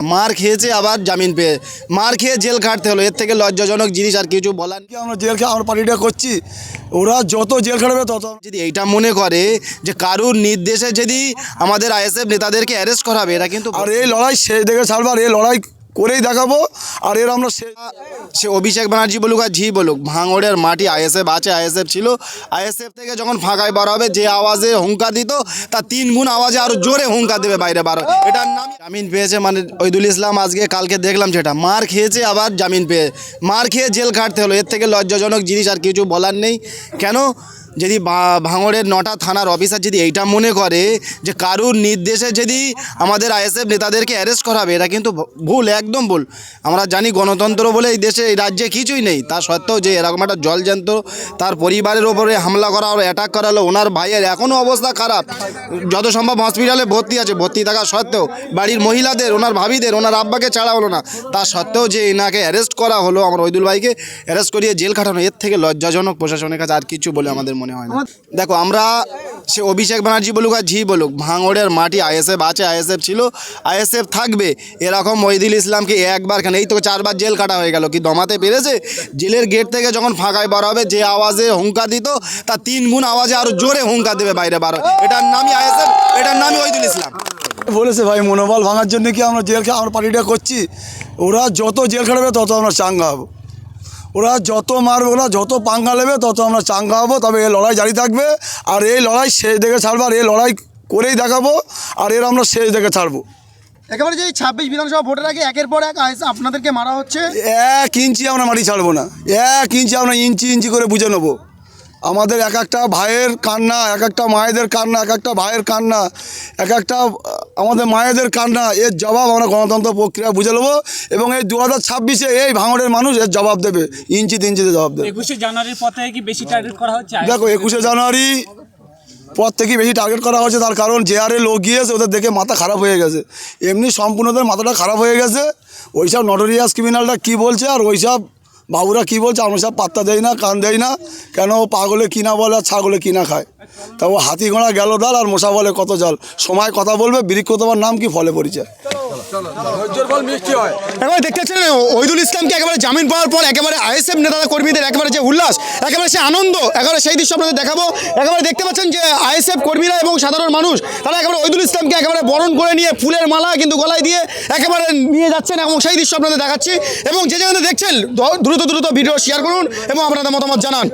মার খেয়েছে আবার জামিন পেয়ে। মার খেয়ে জেল কাটতে হলো। এর থেকে লজ্জাজনক জিনিস আর কিছু বলার কি আমরা জেল খেয়ে আমরা পার্টিটা করছি। ওরা যত জেল খাটবে তত। যদি এইটা মনে করে যে কারুর নির্দেশে যদি আমাদের আইএসএফ নেতাদেরকে অ্যারেস্ট করাবে এটা কিন্তু আর এই লড়াই সে দেখে ছাড়বার এই লড়াই করেই দেখাবো। আর এর আমরা সে অভিষেক ব্যানার্জি বলুক আর ঝি বলুক, ভাঙড়ের মাটি আইএসএফ আছে, আইএসএফ ছিল। আইএসএফ থেকে যখন ফাঁকায় বার হবে, যে আওয়াজে হুঙ্কা দিত, তার তিন গুণ আওয়াজে আরও জোরে হুঙ্কা দেবে বাইরে বার এটার নাম জামিন পেয়েছে মানে ওইদুল ইসলাম, আজকে কালকে দেখলাম যেটা মার খেয়েছে আবার জামিন পেয়ে মার খেয়ে জেল কাটতে হলো। এর থেকে লজ্জাজনক জিনিস আর কিছু বলার নেই। কেন? যদি ভাঙড়ের নটা থানার অফিসার যদি এইটা মনে করে যে কারুর নির্দেশে যদি আমাদের আইএসএফ নেতাদেরকে অ্যারেস্ট করা হবে এটা কিন্তু ভুল, একদম ভুল। আমরা জানি গণতন্ত্র বলে এই দেশে, এই রাজ্যে কিছুই নেই। তা সত্ত্বেও যে এরকম একটা জলজান্ত, তার পরিবারের ওপরে হামলা করা হলো অ্যাটাক করা হলো ওনার ভাইয়ের এখনও অবস্থা খারাপ। যত সম্ভব হসপিটালে ভর্তি আছে, ভর্তি থাকা সত্ত্বেও বাড়ির মহিলাদের, ওনার ভাবিদের, ওনার আব্বাকে ছাড়া হলো না। তা সত্ত্বেও যে এনাকে অ্যারেস্ট করা হলো, আমার ওইদুল ভাইকে অ্যারেস্ট করিয়ে জেল খাটানো, এর থেকে লজ্জাজনক প্রশাসনের কাছে আর কিছু বলে আমাদের মনে হয় না। দেখো আমরা সে অভিষেক ব্যানার্জি বলুক আর ঝি বলুক ভাঙড়ের মাটি আইএসএফ আছে আইএসএফ ছিল আইএসএফ থাকবে। এরকম মহিদুল ইসলামকে একবার কেন এই তো চারবার জেল কাটা হয়ে গেল কি দমাতে পেরেছে? জেলের গেট থেকে যখন ফাঁকায় বার হবে যে আওয়াজে হুঙ্কা দিত তার তিন গুণ আওয়াজে আরও জোরে হুঙ্কা দেবে বাইরে বার এটার নামই আইএসএফ এটার নামই ওইদুল ইসলাম। বলেছে ভাই মনোবল ভাঙার জন্য কি আমরা জেল আমরা পার্টিটা করছি? ওরা যত জেল খাটবে তত আমরা চাঙ্গা হব। ওরা যত মারবে ওরা যত পাঙ্গা নেবে তত আমরা চাঙ্গা হব। তবে এই লড়াই জারি থাকবে। আর এই লড়াই শেষ দেখে ছাড়বো আর এই লড়াই করেই দেখাবো আর এর আমরা শেষ দেখে ছাড়বো। একেবারে যে ছাব্বিশ বিধানসভা ভোটের আগে একের পর এক আপনাদেরকে মারা হচ্ছে। এক ইঞ্চি আমরা মাটি ছাড়বো না। এক ইঞ্চি আমরা ইঞ্চি ইঞ্চি করে বুঝে নেব। আমাদের এক একটা ভাইয়ের কান্না এক একটা মায়েদের কান্না এক একটা ভাইয়ের কান্না এক একটা আমাদের মায়েদের কান্না এর জবাব আমরা গণতন্ত্র প্রক্রিয়া বুঝে নেব এবং এই দু হাজার ছাব্বিশে এই ভাঙড়ের মানুষ এর জবাব দেবে ইঞ্চিতে ইঞ্চিতে জবাব দেবে। একুশে জানুয়ারির পর থেকে কি বেশি টার্গেট করা হচ্ছে? দেখো একুশে জানুয়ারি পর থেকে বেশি টার্গেট করা হচ্ছে তার কারণ যে হারে লোক গিয়েছে ওদের দেখে মাথা খারাপ হয়ে গেছে। এমনি সম্পূর্ণদের মাথাটা খারাপ হয়ে গেছে ওইসব নটোরিয়াস ক্রিমিনালটা কী বলছে আর ওইসব বাবুরা কী বলছে? আমরা সব পাত্তা দেই না, কান দেই না। কেন পাগলে কিনা বলে আর ছাগলে কিনা খায়? তা ও হাতি ঘোড়া গেল দাল আর মশা বলে কত জাল। সময় কথা বলবে, বৃক্ষ তোমার নাম কি? ফলে পরিচয়। ইসলামকে একেবারে জামিন পাওয়ার পর একেবারে আইএসএফ কর্মীদের একেবারে যে উল্লাস, একেবারে সে আনন্দ, একেবারে সেই দৃশ্য আপনাদের দেখাবো। একেবারে দেখতে পাচ্ছেন যে আইএসএফ কর্মীরা এবং সাধারণ মানুষ, তারা একেবারে ওইদুল ইসলামকে একেবারে বরণ করে নিয়ে ফুলের মালা কিন্তু গলায় দিয়ে একেবারে নিয়ে যাচ্ছেন এবং সেই দৃশ্য আপনাদের দেখাচ্ছি। এবং যে যেখানে দেখছেন দ্রুত দ্রুত ভিডিও শেয়ার করুন এবং আপনাদের মতামত জানান।